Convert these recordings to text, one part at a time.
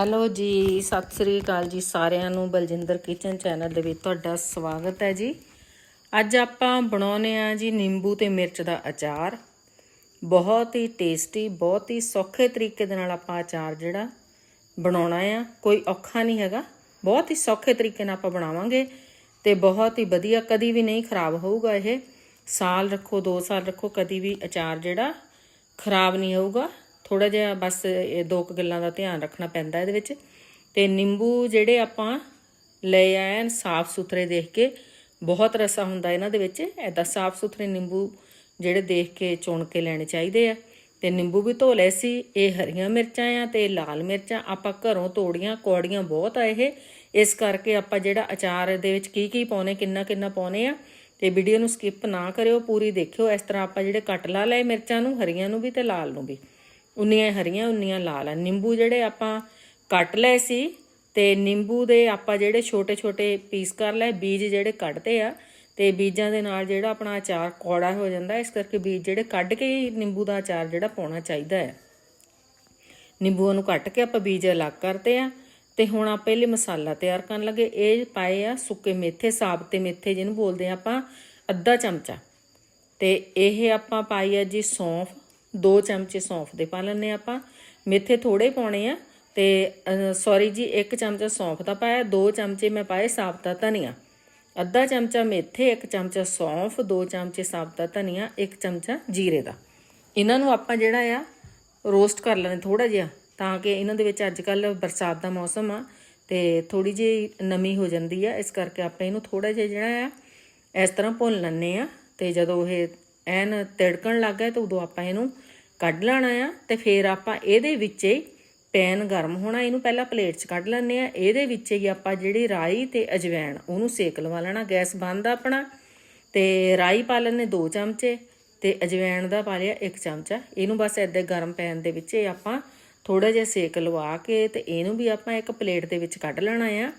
Hello ਜੀ, ਸਤਿ ਸ੍ਰੀ ਅਕਾਲ ਜੀ ਸਾਰਿਆਂ ਨੂੰ, ਬਲਜਿੰਦਰ ਕਿਚਨ ਚੈਨਲ ਦੇ ਵਿੱਚ ਤੁਹਾਡਾ ਸਵਾਗਤ ਹੈ ਜੀ। ਅੱਜ ਆਪਾਂ ਬਣਾਉਨੇ ਆ ਜੀ ਨਿੰਬੂ ਤੇ ਮਿਰਚ ਦਾ ਅਚਾਰ। ਬਹੁਤ ਹੀ ਟੇਸਟੀ ਬਹੁਤ ਹੀ ਸੌਖੇ ਤਰੀਕੇ ਦੇ ਨਾਲ ਆਪਾਂ ਅਚਾਰ ਜਿਹੜਾ ਬਣਾਉਣਾ ਆ, ਕੋਈ ਔਖਾ ਨਹੀਂ ਹੈਗਾ। ਬਹੁਤ ਹੀ ਸੌਖੇ ਤਰੀਕੇ ਨਾਲ ਆਪਾਂ ਬਣਾਵਾਂਗੇ ਤੇ ਬਹੁਤ ਹੀ ਵਧੀਆ, ਕਦੀ ਵੀ ਨਹੀਂ ਖਰਾਬ ਹੋਊਗਾ ਇਹ। ਸਾਲ ਰੱਖੋ 2 ਸਾਲ ਰੱਖੋ, ਕਦੀ ਵੀ ਅਚਾਰ ਜਿਹੜਾ ਖਰਾਬ ਨਹੀਂ ਹੋਊਗਾ। ਥੋੜਾ ਜਿਹਾ ਬਸ ਇਹ ਦੋ ਕੁ ਗੱਲਾਂ ਦਾ ਧਿਆਨ ਰੱਖਣਾ ਪੈਂਦਾ ਇਹਦੇ ਵਿੱਚ। ਤੇ ਨਿੰਬੂ ਜਿਹੜੇ ਆਪਾਂ ਲੈ ਆਏ ਸਾਫ਼ ਸੁਥਰੇ ਦੇਖ ਕੇ, ਬਹੁਤ ਰਸਾ ਹੁੰਦਾ ਇਹਨਾਂ ਦੇ ਵਿੱਚ। ਐਦਾਂ ਸਾਫ਼ ਸੁਥਰੇ ਨਿੰਬੂ ਜਿਹੜੇ ਦੇਖ ਕੇ ਚੁਣ ਕੇ ਲੈਣੇ ਚਾਹੀਦੇ ਆ। ਤੇ ਨਿੰਬੂ ਵੀ ਧੋ ਲਏ ਸੀ, ਇਹ ਹਰੀਆਂ ਮਿਰਚਾਂ ਆ ਤੇ ਲਾਲ ਮਿਰਚਾਂ ਆਪਾਂ ਘਰੋਂ ਤੋੜੀਆਂ, ਕੌੜੀਆਂ ਬਹੁਤ ਆ ਇਹ। ਇਸ ਕਰਕੇ ਆਪਾਂ ਜਿਹੜਾ ਅਚਾਰ ਦੇ ਵਿੱਚ ਕੀ ਕੀ ਪਾਉਨੇ ਕਿੰਨਾ ਕਿੰਨਾ ਪਾਉਨੇ ਆ, ਤੇ ਵੀਡੀਓ ਨੂੰ ਸਕਿਪ ਨਾ ਕਰਿਓ, ਪੂਰੀ ਦੇਖਿਓ। ਇਸ ਤਰ੍ਹਾਂ ਆਪਾਂ ਜਿਹੜੇ ਕੱਟ ਲਾ ਲਏ ਮਿਰਚਾਂ ਨੂੰ, ਹਰੀਆਂ ਨੂੰ ਵੀ ਤੇ ਲਾਲ ਨੂੰ ਵੀ। ਉਨੀਆਂ ਹਰੀਆਂ, ਉਨੀਆਂ ਲਾਲ ਆ। ਨਿੰਬੂ ਜਿਹੜੇ ਆਪਾਂ ਕੱਟ ਲਏ ਸੀ ਤੇ ਨਿੰਬੂ ਦੇ ਆਪਾਂ ਜਿਹੜੇ ਛੋਟੇ ਛੋਟੇ ਪੀਸ ਕਰ ਲਏ, ਬੀਜ ਜਿਹੜੇ ਕੱਢਦੇ ਆ ਤੇ ਬੀਜਾਂ ਦੇ ਨਾਲ ਜਿਹੜਾ ਆਪਣਾ ਅਚਾਰ ਕੌੜਾ ਹੋ ਜਾਂਦਾ, ਇਸ ਕਰਕੇ ਬੀਜ ਜਿਹੜੇ ਕੱਢ ਕੇ ਹੀ ਨਿੰਬੂ ਦਾ ਅਚਾਰ ਜਿਹੜਾ ਪਾਉਣਾ ਚਾਹੀਦਾ ਹੈ। ਨਿੰਬੂਆਂ ਨੂੰ ਕੱਟ ਕੇ ਆਪਾਂ ਬੀਜ ਅਲੱਗ ਕਰਦੇ ਆ ਤੇ ਹੁਣ ਆਪਾਂ ਪਹਿਲੇ ਮਸਾਲਾ ਤਿਆਰ ਕਰਨ ਲੱਗੇ। ਇਹ ਪਾਏ ਆ ਸੁੱਕੇ ਮੇਥੇ, ਸਾਬਤੇ ਮੇਥੇ ਜਿਹਨੂੰ ਬੋਲਦੇ ਆ ਆਪਾਂ, ਅੱਧਾ ਚਮਚਾ। ਤੇ ਇਹ ਆਪਾਂ ਪਾਈ ਆ ਜੀ ਸੌਂਫ 2 ਚਮਚੇ ਸੌਂਫ ਦੇ ਪਾ ਲੈਣੇ ਆਪਾਂ। ਮੇਥੇ ਥੋੜੇ ਪਾਉਣੇ ਆ ਤੇ ਸੌਰੀ ਜੀ 1 ਚਮਚਾ ਸੌਂਫ ਦਾ ਪਾਇਆ 2 ਚਮਚੇ ਮੈਂ ਪਾਏ ਸਾਬਤਾ ਧਨੀਆ। ਅੱਧਾ ਚਮਚਾ ਮੇਥੇ 1 ਚਮਚਾ ਸੌਂਫ 2 ਚਮਚੇ ਸਾਬਤਾ ਧਨੀਆ 1 ਚਮਚਾ ਜੀਰੇ ਦਾ। ਇਹਨਾਂ ਨੂੰ ਆਪਾਂ ਜਿਹੜਾ ਆ, ਰੋਸਟ ਕਰ ਲੈਣੇ ਥੋੜਾ ਜਿਹਾ, ਤਾਂ ਕਿ ਇਹਨਾਂ ਦੇ ਵਿੱਚ ਅੱਜ ਕੱਲ ਬਰਸਾਤ ਦਾ ਮੌਸਮ ਆ ਤੇ ਥੋੜੀ ਜਿਹੀ ਨਮੀ ਹੋ ਜਾਂਦੀ ਆ। ਇਸ ਕਰਕੇ ਆਪਾਂ ਇਹਨੂੰ ਥੋੜਾ ਜਿਹਾ ਜਿਹੜਾ ਆ, ਇਸ ਤਰ੍ਹਾਂ ਭੁੰਨ ਲੈਣੇ ਆ ਤੇ ਜਦੋਂ ਇਹ ਐਨ ਤਿੜਕਣ ਲੱਗ ਗਿਆ ਤਾਂ ਉਦੋਂ ਆਪਾਂ ਇਹਨੂੰ ਕੱਢ ਲੈਣਾ ਆ ਤੇ ਫਿਰ ਆਪਾਂ ਇਹਦੇ ਵਿੱਚ ਹੀ ਪੈਨ ਗਰਮ ਹੋਣਾ, ਇਹਨੂੰ ਪਹਿਲਾਂ ਪਲੇਟ 'ਚ ਕੱਢ ਲੈਣੇ ਆ। ਇਹਦੇ ਵਿੱਚ ਹੀ ਆਪਾਂ ਜਿਹੜੀ ਰਾਈ ਤੇ ਅਜਵੈਣ, ਉਹਨੂੰ ਸੇਕ ਲਵਾ ਲੈਣਾ। ਗੈਸ ਬੰਦ ਆ ਆਪਣਾ ਤੇ ਰਾਈ ਪਾ ਲੈਣੇ 2 ਚਮਚੇ ਤੇ ਅਜਵੈਣ ਦਾ ਪਾ ਲਿਆ 1 ਚਮਚਾ। ਇਹਨੂੰ ਬਸ ਐਦਾਂ ਗਰਮ ਪੈਨ ਦੇ ਵਿੱਚ ਹੀ ਆਪਾਂ ਥੋੜਾ ਜਿਹਾ ਸੇਕ ਲਵਾ ਕੇ ਤੇ ਇਹਨੂੰ ਵੀ ਆਪਾਂ ਇੱਕ ਪਲੇਟ ਦੇ ਵਿੱਚ ਕੱਢ ਲੈਣਾ ਆ।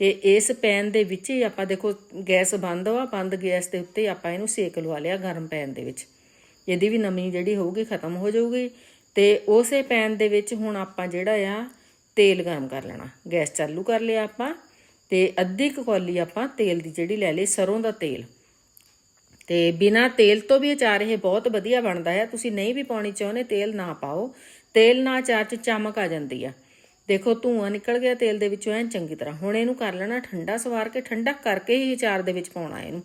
ਤੇ ਇਸ ਪੈਨ ਦੇ ਵਿੱਚ ਹੀ ਆਪਾਂ ਦੇਖੋ ਗੈਸ ਬੰਦ ਵਾ, ਬੰਦ ਗੈਸ ਦੇ ਉੱਤੇ ਆਪਾਂ ਇਹਨੂੰ ਸੇਕ ਲਵਾ ਲਿਆ ਗਰਮ ਪੈਨ ਦੇ ਵਿੱਚ। ਇਹਦੀ ਵੀ ਨਮੀ ਜਿਹੜੀ ਹੋਊਗੀ ਖਤਮ ਹੋ ਜਾਊਗੀ ਤੇ ਉਸੇ ਪੈਨ ਦੇ ਵਿੱਚ ਹੁਣ ਆਪਾਂ ਜਿਹੜਾ ਆ ਤੇਲ ਗਰਮ ਕਰ ਲੈਣਾ। ਗੈਸ ਚਾਲੂ ਕਰ ਲਿਆ ਆਪਾਂ ਤੇ ਅੱਧੀ ਕੁ ਕੌਲੀ ਆਪਾਂ ਤੇਲ ਦੀ ਜਿਹੜੀ ਲੈ ਲਈ, ਸਰੋਂ ਦਾ ਤੇਲ। ਤੇ ਬਿਨਾ ਤੇਲ ਤੋਂ ਵੀ ਅਚਾਰ ਇਹ ਬਹੁਤ ਵਧੀਆ ਬਣਦਾ ਹੈ ਤੁਸੀਂ ਨਹੀਂ ਵੀ ਪਾਉਣੀ ਚਾਹੁੰਦੇ, ਤੇਲ ਨਾ ਪਾਓ। ਤੇਲ ਨਾਲ ਅਚਾਰ 'ਚ ਚਮਕ ਆ ਜਾਂਦੀ ਆ। ਦੇਖੋ ਧੂਆਂ ਨਿਕਲ ਗਿਆ, ਤੇਲ ਦੇ ਵਿੱਚੋਂ ਐਨ ਚੰਗੀ ਤਰ੍ਹਾਂ। ਹੁਣ ਇਹਨੂੰ ਕਰ ਲੈਣਾ ਠੰਡਾ ਸਵਾਰ ਕੇ, ਠੰਡਾ ਕਰਕੇ ਹੀ ਅਚਾਰ ਦੇ ਵਿੱਚ ਪਾਉਣਾ ਇਹਨੂੰ।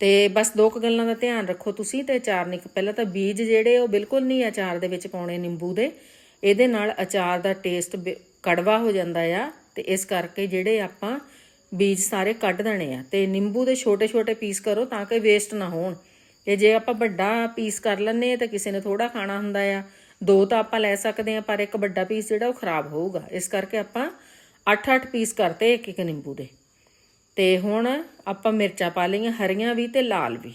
ਤੇ ਬਸ ਦੋ ਕੁ ਗੱਲਾਂ ਦਾ ਧਿਆਨ ਰੱਖੋ ਤੁਸੀਂ ਤੇ ਅਚਾਰ ਨਿਕ, ਪਹਿਲਾਂ ਤਾਂ ਬੀਜ ਜਿਹੜੇ ਉਹ ਬਿਲਕੁਲ ਨਹੀਂ ਅਚਾਰ ਦੇ ਵਿੱਚ ਪਾਉਣੇ ਨਿੰਬੂ ਦੇ। ਇਹਦੇ ਨਾਲ ਅਚਾਰ ਦਾ ਟੇਸਟ ਕੜਵਾ ਹੋ ਜਾਂਦਾ ਆ ਤੇ ਇਸ ਕਰਕੇ ਜਿਹੜੇ ਆਪਾਂ ਬੀਜ ਸਾਰੇ ਕੱਢ ਦੇਣੇ ਆ। ਤੇ ਨਿੰਬੂ ਦੇ ਛੋਟੇ ਛੋਟੇ ਪੀਸ ਕਰੋ ਤਾਂ ਕਿ ਵੇਸਟ ਨਾ ਹੋਣ। ਤੇ ਜੇ ਆਪਾਂ ਵੱਡਾ ਪੀਸ ਕਰ ਲੈਨੇ ਤਾਂ ਕਿਸੇ ਨੇ ਥੋੜਾ ਖਾਣਾ ਹੁੰਦਾ ਆ। ਦੋ ਤਾਂ ਆਪਾਂ ਲੈ ਸਕਦੇ ਆ ਪਰ ਇੱਕ ਵੱਡਾ ਪੀਸ ਜਿਹੜਾ ਉਹ ਖਰਾਬ ਹੋਊਗਾ। ਇਸ ਕਰਕੇ ਆਪਾਂ 8-8 ਪੀਸ ਕਰਤੇ ਇੱਕ ਇੱਕ ਨਿੰਬੂ ਦੇ। ਤੇ ਹੁਣ ਆਪਾਂ ਮਿਰਚਾਂ ਪਾ ਲਈਆਂ, ਹਰੀਆਂ ਵੀ ਤੇ ਲਾਲ ਵੀ।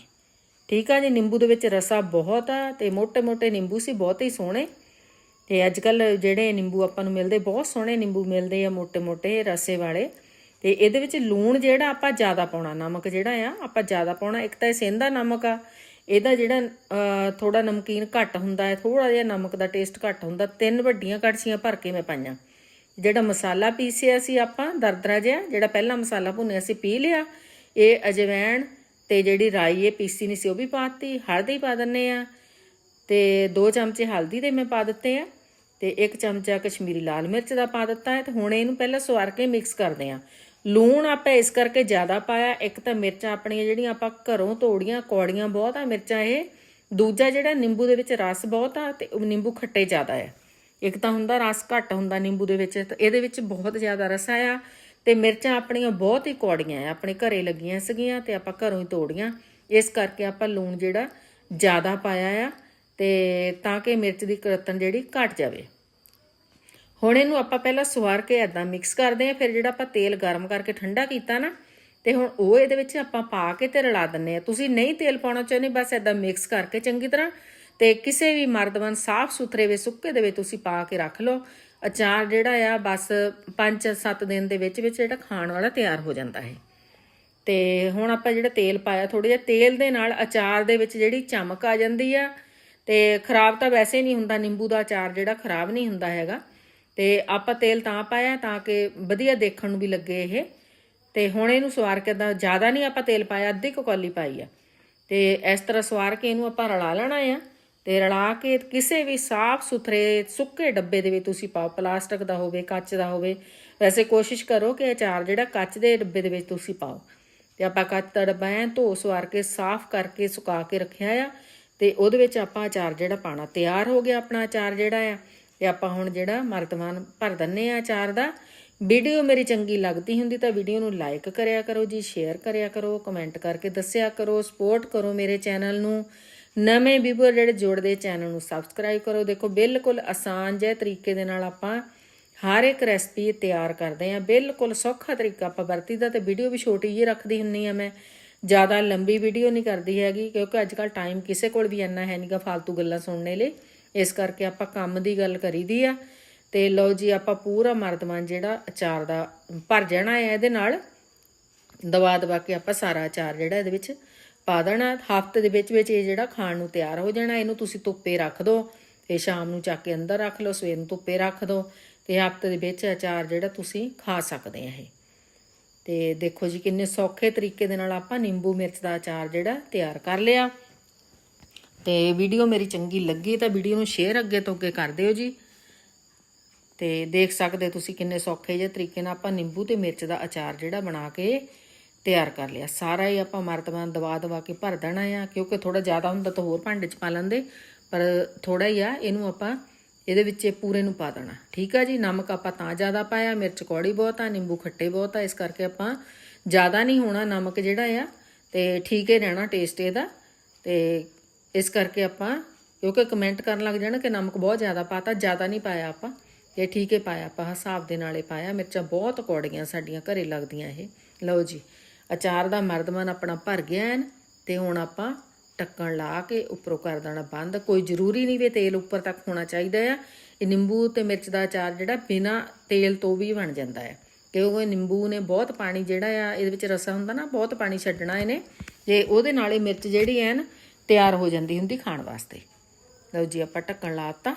ਠੀਕ ਆ ਜੀ, ਨਿੰਬੂ ਦੇ ਵਿੱਚ ਰਸਾ ਬਹੁਤ ਆ ਤੇ ਮੋٹے-ਮੋٹے ਨਿੰਬੂ ਸੀ, ਬਹੁਤ ਹੀ ਸੋਹਣੇ। ਤੇ ਅੱਜ ਕੱਲ ਜਿਹੜੇ ਨਿੰਬੂ ਆਪਾਂ ਨੂੰ ਮਿਲਦੇ, ਬਹੁਤ ਸੋਹਣੇ ਨਿੰਬੂ ਮਿਲਦੇ ਆ ਮੋٹے-ਮੋٹے ਰਸੇ ਵਾਲੇ। ਤੇ ਇਹਦੇ ਵਿੱਚ ਲੂਣ ਜਿਹੜਾ ਆਪਾਂ ਜ਼ਿਆਦਾ ਪਾਉਣਾ, ਨਮਕ ਜਿਹੜਾ ਆ, ਆਪਾਂ ਜ਼ਿਆਦਾ ਪਾਉਣਾ। ਇੱਕ ਤਾਂ ਇਹ ਸੇਂਧਾ ਨਮਕ ਆ ਇਹਦਾ ਜਿਹੜਾ ਥੋੜਾ ਨਮਕੀਨ ਘੱਟ ਹੁੰਦਾ ਹੈ ਥੋੜਾ ਜਿਹਾ ਨਮਕ ਦਾ ਟੇਸਟ ਘੱਟ ਹੁੰਦਾ, ਤਿੰਨ ਵੱਡੀਆਂ ਕੜਛੀਆਂ ਭਰ ਕੇ ਮੈਂ ਪਾਈਆਂ। ਜਿਹੜਾ ਮਸਾਲਾ ਪੀਸਿਆ ਸੀ ਆਪਾਂ, ਦਰਦਰਾ ਜਿਹਾ, ਜਿਹੜਾ ਪਹਿਲਾਂ ਮਸਾਲਾ ਭੁੰਨਿਆ ਸੀ, ਪੀ ਲਿਆ। ਇਹ ਅਜਵੈਣ ਤੇ ਜਿਹੜੀ ਰਾਈ ਇਹ ਪੀਸੀ ਨਹੀਂ ਸੀ, ਉਹ ਵੀ ਪਾਤੀ ਹਲਦੀ ਪਾ ਦਿੰਨੇ ਆ। ਤੇ 2 ਚਮਚੇ ਹਲਦੀ ਦੇ ਮੈਂ ਪਾ ਦਿੱਤੇ ਆ, ਤੇ 1 ਚਮਚਾ ਕਸ਼ਮੀਰੀ ਲਾਲ ਮਿਰਚ ਦਾ ਪਾ ਦਿੱਤਾ ਹੈ, ਤੇ ਹੁਣ ਇਹਨੂੰ ਪਹਿਲਾਂ ਸਵਾਰ ਕੇ ਮਿਕਸ ਕਰਦੇ ਆ। ਲੂਣ ਆਪਾਂ ਇਸ ਕਰਕੇ ਜ਼ਿਆਦਾ ਪਾਇਆ। ਇੱਕ ਤਾਂ ਮਿਰਚਾਂ ਆਪਣੀਆਂ ਜਿਹੜੀਆਂ ਆਪਾਂ ਘਰੋਂ ਤੋੜੀਆਂ, ਕੌੜੀਆਂ ਬਹੁਤ ਆ ਮਿਰਚਾਂ ਇਹ। ਦੂਜਾ ਜਿਹੜਾ ਨਿੰਬੂ ਦੇ ਵਿੱਚ ਰਸ ਬਹੁਤ ਆ ਤੇ ਨਿੰਬੂ ਖੱਟੇ ਜ਼ਿਆਦਾ ਆ। ਇੱਕ ਤਾਂ ਹੁੰਦਾ ਰਸ ਘੱਟ ਹੁੰਦਾ ਨਿੰਬੂ ਦੇ ਵਿੱਚ ਤੇ ਇਹਦੇ ਵਿੱਚ ਬਹੁਤ ਜ਼ਿਆਦਾ ਰਸ ਆਇਆ ਤੇ ਮਿਰਚਾਂ ਆਪਣੀਆਂ ਬਹੁਤ ਹੀ ਕੌੜੀਆਂ ਆ, ਆਪਣੇ ਘਰੇ ਲੱਗੀਆਂ ਸੀਗੀਆਂ ਤੇ ਆਪਾਂ ਘਰੋਂ ਹੀ ਤੋੜੀਆਂ। ਇਸ ਕਰਕੇ ਆਪਾਂ ਲੂਣ ਜਿਹੜਾ ਜ਼ਿਆਦਾ ਪਾਇਆ ਆ ਤੇ ਤਾਂ ਕਿ ਮਿਰਚ ਦੀ ਕਰਤਨ ਜਿਹੜੀ ਘਟ ਜਾਵੇ। ਹੁਣ ਇਹਨੂੰ ਆਪਾਂ ਪਹਿਲਾਂ ਸਵਾਰ ਕੇ ਐਦਾਂ ਮਿਕਸ ਕਰਦੇ ਆ ਫਿਰ ਜਿਹੜਾ ਆਪਾਂ ਤੇਲ ਗਰਮ ਕਰਕੇ ਠੰਡਾ ਕੀਤਾ ਨਾ, ਤੇ ਹੁਣ ਉਹ ਇਹਦੇ ਵਿੱਚ ਆਪਾਂ ਪਾ ਕੇ ਤੇ ਰਲਾ ਦਿੰਨੇ ਆ ਤੁਸੀਂ ਨਹੀਂ ਤੇਲ ਪਾਉਣਾ ਚਾਹੁੰਦੇ, ਬਸ ਐਦਾਂ ਮਿਕਸ ਕਰਕੇ ਚੰਗੀ ਤਰ੍ਹਾਂ ਤੇ ਕਿਸੇ ਵੀ ਮਰਦਵਨ ਸਾਫ਼ ਸੁਥਰੇ ਵੇ ਸੁੱਕੇ ਦੇ ਵਿੱਚ ਤੁਸੀਂ ਪਾ ਕੇ ਰੱਖ ਲਓ। ਅਚਾਰ ਜਿਹੜਾ ਆ, ਬਸ 5-7 ਦਿਨ ਦੇ ਵਿੱਚ ਵਿੱਚ ਜਿਹੜਾ ਖਾਣ ਵਾਲਾ ਤਿਆਰ ਹੋ ਜਾਂਦਾ ਹੈ। ਤੇ ਹੁਣ ਆਪਾਂ ਜਿਹੜਾ ਤੇਲ ਪਾਇਆ ਥੋੜਾ ਜਿਹਾ ਤੇਲ ਦੇ ਨਾਲ ਅਚਾਰ ਦੇ ਵਿੱਚ ਜਿਹੜੀ ਚਮਕ ਆ ਜਾਂਦੀ ਆ, ਤੇ ਖਰਾਬ ਤਾਂ ਵੈਸੇ ਨਹੀਂ ਹੁੰਦਾ, ਨਿੰਬੂ ਦਾ ਅਚਾਰ ਜਿਹੜਾ ਖਰਾਬ ਨਹੀਂ ਹੁੰਦਾ ਹੈਗਾ। ਤੇ ਆਪਾਂ ਤੇਲ ਤਾਂ ਪਾਇਆ ਤਾਂ ਕਿ ਵਧੀਆ ਦੇਖਣ ਨੂੰ ਵੀ ਲੱਗੇ ਇਹ। ਤੇ ਹੁਣ ਇਹਨੂੰ ਸਵਾਰ ਕੇ ਦਾ ਜ਼ਿਆਦਾ ਨਹੀਂ ਆਪਾਂ ਤੇਲ ਪਾਇਆ, ਅੱਧੀ ਕੁ ਕੌਲੀ ਪਾਈ ਆ। ਤੇ ਇਸ ਤਰ੍ਹਾਂ ਸਵਾਰ ਕੇ ਇਹਨੂੰ ਆਪਾਂ ਰਲਾ ਲੈਣਾ ਆ। ਤੇ ਰਲਾ ਕੇ ਕਿਸੇ ਵੀ ਸਾਫ਼ ਸੁਥਰੇ, ਸੁੱਕੇ ਡੱਬੇ ਦੇ ਵਿੱਚ ਤੁਸੀਂ ਪਾਓ, ਪਲਾਸਟਿਕ ਦਾ ਹੋਵੇ, ਕੱਚ ਦਾ ਹੋਵੇ। ਵੈਸੇ ਕੋਸ਼ਿਸ਼ ਕਰੋ ਕਿ ਅਚਾਰ ਜਿਹੜਾ ਕੱਚ ਦੇ ਡੱਬੇ ਦੇ ਵਿੱਚ ਤੁਸੀਂ ਪਾਓ। ਤੇ ਆਪਾਂ ਕੱਚ ਦਾ ਡੱਬਾ ਐ ਧੋ ਸਵਾਰ ਕੇ, ਸਾਫ਼ ਕਰਕੇ ਸੁਕਾ ਕੇ ਰੱਖਿਆ ਆ। ਤੇ ਉਹਦੇ ਵਿੱਚ ਆਪਾਂ ਅਚਾਰ ਜਿਹੜਾ ਪਾਣਾ ਤਿਆਰ ਹੋ ਗਿਆ ਆਪਣਾ ਅਚਾਰ ਜਿਹੜਾ ਆ। ਤੇ ਆਪਾਂ ਹੁਣ ਜਿਹੜਾ ਮਰਤਬਾਨ ਭਰ ਦਿੰਨੇ ਆ ਅਚਾਰ ਦਾ ਵੀਡੀਓ ਮੇਰੀ ਚੰਗੀ ਲੱਗਦੀ ਹੁੰਦੀ ਤਾਂ ਵੀਡੀਓ ਨੂੰ ਲਾਈਕ ਕਰਿਆ ਕਰੋ ਜੀ ਸ਼ੇਅਰ ਕਰਿਆ ਕਰੋ ਕਮੈਂਟ ਕਰਕੇ ਦੱਸਿਆ ਕਰੋ ਸਪੋਰਟ ਕਰੋ ਮੇਰੇ ਚੈਨਲ ਨੂੰ। ਨਵੇਂ ਵੀਵਰ ਜਿਹੜੇ ਜੁੜਦੇ ਚੈਨਲ ਨੂੰ ਸਬਸਕ੍ਰਾਈਬ ਕਰੋ। ਦੇਖੋ, ਬਿਲਕੁਲ ਆਸਾਨ ਜਿਹੇ ਤਰੀਕੇ ਦੇ ਨਾਲ ਆਪਾਂ ਹਰ ਇੱਕ ਰੈਸਪੀ ਤਿਆਰ ਕਰਦੇ ਆ। ਬਿਲਕੁਲ ਸੌਖਾ ਤਰੀਕਾ ਆਪਾਂ ਵਰਤੀਦਾ ਤੇ ਵੀਡੀਓ ਵੀ ਛੋਟੀ ਜਿਹੀ ਰੱਖਦੀ ਹੁੰਨੀ ਆ ਮੈਂ। ਜ਼ਿਆਦਾ ਲੰਬੀ ਵੀਡੀਓ ਨਹੀਂ ਕਰਦੀ ਹੈਗੀ, ਕਿਉਂਕਿ ਅੱਜ ਕੱਲ ਟਾਈਮ ਕਿਸੇ ਕੋਲ ਵੀ ਇੰਨਾ ਹੈ ਨਹੀਂਗਾ ਫालतू ਗੱਲਾਂ ਸੁਣਨੇ ਲਈ। ਇਸ ਕਰਕੇ ਆਪਾਂ ਕੰਮ ਦੀ ਗੱਲ ਕਰੀਦੀ ਆ। ਤੇ ਲਓ ਜੀ, ਆਪਾਂ ਪੂਰਾ ਮਰਦਮਾਨ ਜਿਹੜਾ ਅਚਾਰ ਦਾ ਭਰ ਜਾਣਾ ਹੈ ਇਹਦੇ ਨਾਲ। ਦਵਾ ਦਵਾ ਕੇ ਆਪਾਂ ਸਾਰਾ ਅਚਾਰ ਜਿਹੜਾ ਇਹਦੇ ਵਿੱਚ ਪਾ ਦੇਣਾ। ਹਫ਼ਤੇ ਦੇ ਵਿੱਚ ਵਿੱਚ ਇਹ ਜਿਹੜਾ ਖਾਣ ਨੂੰ ਤਿਆਰ ਹੋ ਜਾਣਾ, ਇਹਨੂੰ ਤੁਸੀਂ ਧੁੱਪੇ ਰੱਖ ਦਿਓ ਤੇ ਸ਼ਾਮ ਨੂੰ ਚੱਕ ਕੇ ਅੰਦਰ ਰੱਖ ਲਓ, ਸਵੇਰ ਨੂੰ ਧੁੱਪੇ ਰੱਖ ਦਿਓ ਤੇ ਹਫ਼ਤੇ ਦੇ ਵਿੱਚ ਅਚਾਰ ਜਿਹੜਾ ਤੁਸੀਂ ਖਾ ਸਕਦੇ ਆ ਇਹ। ਤੇ ਦੇਖੋ ਜੀ, ਕਿੰਨੇ ਸੌਖੇ ਤਰੀਕੇ ਦੇ ਨਾਲ ਆਪਾਂ ਨਿੰਬੂ ਮਿਰਚ ਦਾ ਅਚਾਰ ਜਿਹੜਾ ਤਿਆਰ ਕਰ ਲਿਆ। ਤੇ ਵੀਡੀਓ ਮੇਰੀ ਚੰਗੀ ਲੱਗੀ ਤਾਂ ਵੀਡੀਓ ਨੂੰ ਸ਼ੇਅਰ ਅੱਗੇ ਤੋਂ ਅੱਗੇ ਕਰ ਦਿਓ ਜੀ। ਤੇ ਦੇਖ ਸਕਦੇ ਤੁਸੀਂ ਕਿੰਨੇ ਸੌਖੇ ਜਿਹੇ ਤਰੀਕੇ ਨਾਲ ਆਪਾਂ ਨਿੰਬੂ ਤੇ ਮਿਰਚ ਦਾ ਅਚਾਰ ਜਿਹੜਾ ਬਣਾ ਕੇ ਤਿਆਰ ਕਰ ਲਿਆ। ਸਾਰਾ ਹੀ ਆਪਾਂ ਮਰਤਬਾਨ ਦਵਾ ਦਵਾ ਕੇ ਭਰ ਦੇਣਾ ਆ, ਕਿਉਂਕਿ ਥੋੜਾ ਜ਼ਿਆਦਾ ਹੁੰਦਾ ਤਾਂ ਹੋਰ ਭਾਂਡੇ 'ਚ ਪਾ ਲੈਂਦੇ, ਪਰ ਥੋੜਾ ਹੀ ਆ, ਇਹਨੂੰ ਆਪਾਂ ਇਹਦੇ ਵਿੱਚ ਪੂਰੇ ਨੂੰ ਪਾ ਦੇਣਾ। ਠੀਕ ਆ ਜੀ? ਨਮਕ ਆਪਾਂ ਤਾਂ ਜ਼ਿਆਦਾ ਪਾਇਆ, ਮਿਰਚ ਕੌੜੀ ਬਹੁਤ ਆ, ਨਿੰਬੂ ਖੱਟੇ ਬਹੁਤ ਆ, ਇਸ ਕਰਕੇ ਆਪਾਂ ਜ਼ਿਆਦਾ ਨਹੀਂ ਹੋਣਾ ਨਮਕ ਜਿਹੜਾ ਆ, ਤੇ ਠੀਕ ਹੀ ਰਹਿਣਾ ਟੇਸਟ ਇਹਦਾ। ਤੇ ਇਸ ਕਰਕੇ ਆਪਾਂ, ਕਿਉਂਕਿ ਕਮੈਂਟ ਕਰਨ ਲੱਗ ਜਾਣ ਕਿ ਨਮਕ ਬਹੁਤ ਜ਼ਿਆਦਾ ਪਾਤਾ, ਜ਼ਿਆਦਾ ਨਹੀਂ ਪਾਇਆ ਆਪਾਂ। ਇਹ ਠੀਕ ਹੈ ਪਾਇਆ ਆਪਾਂ, ਹਿਸਾਬ ਦੇ ਨਾਲੇ ਪਾਇਆ। ਮਿਰਚਾਂ ਬਹੁਤ ਕੌੜੀਆਂ ਸਾਡੀਆਂ, ਘਰੇ ਲੱਗਦੀਆਂ ਇਹ। ਲਓ ਜੀ, ਅਚਾਰ ਦਾ ਮਰਦਮਨ ਆਪਣਾ ਭਰ ਗਿਆ ਐਨ, ਤੇ ਹੁਣ ਆਪਾਂ ਢੱਕਣ ਲਾ ਕੇ ਉੱਪਰੋਂ ਕਰ ਦੇਣਾ ਬੰਦ। ਕੋਈ ਜ਼ਰੂਰੀ ਨਹੀਂ ਵੀ ਤੇਲ ਉੱਪਰ ਤੱਕ ਹੋਣਾ ਚਾਹੀਦਾ ਆ। ਇਹ ਨਿੰਬੂ ਤੇ ਮਿਰਚ ਦਾ ਅਚਾਰ ਜਿਹੜਾ ਬਿਨਾ ਤੇਲ ਤੋਂ ਵੀ ਬਣ ਜਾਂਦਾ ਹੈ ਕਿਉਂਕਿ ਨਿੰਬੂ ਨੇ ਬਹੁਤ ਪਾਣੀ ਜਿਹੜਾ ਆ, ਇਹਦੇ ਵਿੱਚ ਰਸਾ ਹੁੰਦਾ ਨਾ, ਬਹੁਤ ਪਾਣੀ ਛੱਡਣਾ ਇਹਨੇ। ਤੇ ਉਹਦੇ ਨਾਲੇ ਮਿਰਚ ਜਿਹੜੀ ਐਨ ਤਿਆਰ ਹੋ ਜਾਂਦੀ ਹੁੰਦੀ ਖਾਣ ਵਾਸਤੇ। ਲਓ ਜੀ ਆਪਾਂ ਢੱਕਣ ਲਾਤਾ